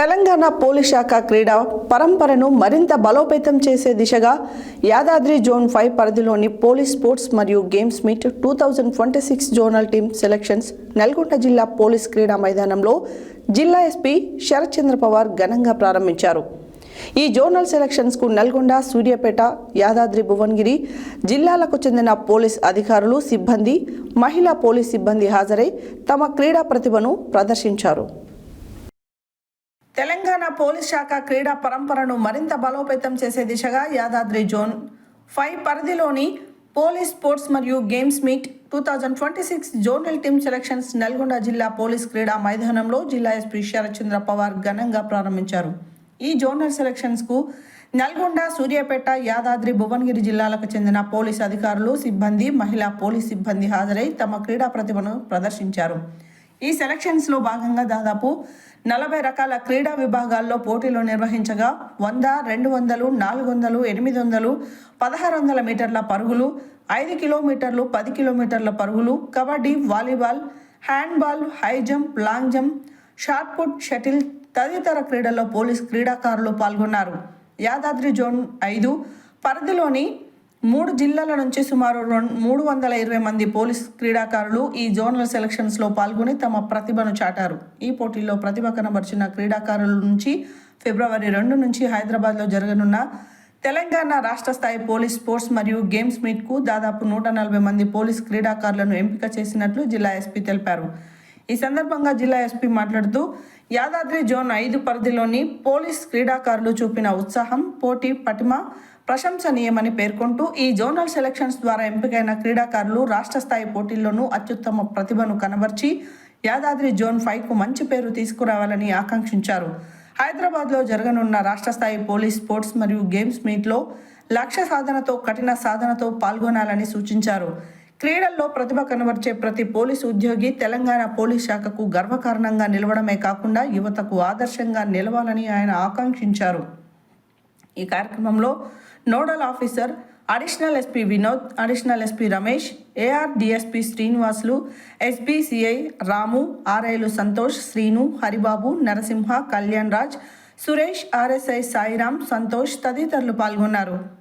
Telangana police శాఖ క్రీడా పరంపరను మరింత బలోపేతం చేసే దిశగా యాదాద్రి జోన్ ఫైవ్ పరిధిలోని పోలీస్ స్పోర్ట్స్ మరియు games meet two thousand twenty six zonal team selections Nalgonda జిల్లా పోలీస్ క్రీడా మైదానంలో జిల్లా ఎస్పీ శరత్చంద్ర పవార్ ఘనంగా ప్రారంభించారు. ఈ జోనల్ సెలక్షన్స్కు నల్గొండ సూర్యాపేట యాదాద్రి భువనగిరి జిల్లాలకు చెందిన పోలీస్ అధికారులు సిబ్బంది మహిళా పోలీస్ సిబ్బంది హాజరై తమ క్రీడా ప్రతిభను ప్రదర్శించారు. తెలంగాణ పోలీస్ శాఖ క్రీడా పరంపరను మరింత బలోపేతం చేసే దిశగా యాదాద్రి జోన్ ఫైవ్ పరిధిలోని పోలీస్ స్పోర్ట్స్ మరియు games meet two thousand twenty six zonal team selections Nalgonda జిల్లా పోలీస్ క్రీడా మైదానంలో జిల్లా ఎస్పీ శరత్చంద్ర పవార్ ఘనంగా ప్రారంభించారు. ఈ జోనల్ సెలక్షన్స్కు నల్గొండ సూర్యాపేట యాదాద్రి భువనగిరి జిల్లాలకు చెందిన పోలీస్ అధికారులు సిబ్బంది మహిళా పోలీస్ సిబ్బంది హాజరై తమ క్రీడా ప్రతిభను ప్రదర్శించారు. ఈ సెలక్షన్స్లో భాగంగా దాదాపు నలభై రకాల క్రీడా విభాగాల్లో పోటీలు నిర్వహించగా వంద రెండు వందలు నాలుగు వందలు ఎనిమిది వందలు పదహారు వందల మీటర్ల పరుగులు ఐదు కిలోమీటర్లు పది కిలోమీటర్ల పరుగులు kabaddi volleyball handball high jump long jump shot put shuttle తదితర క్రీడల్లో పోలీస్ క్రీడాకారులు పాల్గొన్నారు. యాదాద్రి జోన్ ఐదు పరిధిలోని మూడు జిల్లాల నుంచి సుమారు రెండు మూడు వందల ఇరవై మంది పోలీస్ క్రీడాకారులు ఈ జోనల్ సెలక్షన్స్లో పాల్గొని తమ ప్రతిభను చాటారు. ఈ పోటీల్లో ప్రతిభ కనబరిచిన క్రీడాకారుల నుంచి ఫిబ్రవరి రెండు నుంచి హైదరాబాద్లో జరగనున్న తెలంగాణ రాష్ట్ర స్థాయి పోలీస్ స్పోర్ట్స్ మరియు గేమ్స్ మీట్కు దాదాపు నూట నలభై మంది పోలీస్ క్రీడాకారులను ఎంపిక చేసినట్లు జిల్లా ఎస్పీ తెలిపారు. ఈ సందర్భంగా జిల్లా ఎస్పీ మాట్లాడుతూ యాదాద్రి జోన్ ఐదు పరిధిలోని పోలీస్ క్రీడాకారులు చూపిన ఉత్సాహం పోటీ పటిమ ప్రశంసనీయమని పేర్కొంటూ ఈ జోనల్ సెలక్షన్స్ ద్వారా ఎంపికైన క్రీడాకారులు రాష్ట్ర స్థాయి పోటీల్లోనూ అత్యుత్తమ ప్రతిభను కనబర్చి యాదాద్రి జోన్ ఫైవ్కు మంచి పేరు తీసుకురావాలని ఆకాంక్షించారు. హైదరాబాద్లో జరగనున్న రాష్ట్ర స్థాయి పోలీస్ స్పోర్ట్స్ మరియు గేమ్స్ మీట్లో లక్ష్య సాధనతో కఠిన సాధనతో పాల్గొనాలని సూచించారు. క్రీడల్లో ప్రతిభ కనబర్చే ప్రతి పోలీసు ఉద్యోగి తెలంగాణ పోలీస్ శాఖకు గర్వకారణంగా నిలవడమే కాకుండా యువతకు ఆదర్శంగా నిలవాలని ఆయన ఆకాంక్షించారు. ఈ కార్యక్రమంలో nodal officer additional SP Vinod additional SP Ramesh AR DSP Srinivasulu SBCI Ramu ఆర్ఐలు Santosh Srinu Haribabu Narasimha Kalyan Raj Suresh RSI Sairam Santosh తదితరులు పాల్గొన్నారు.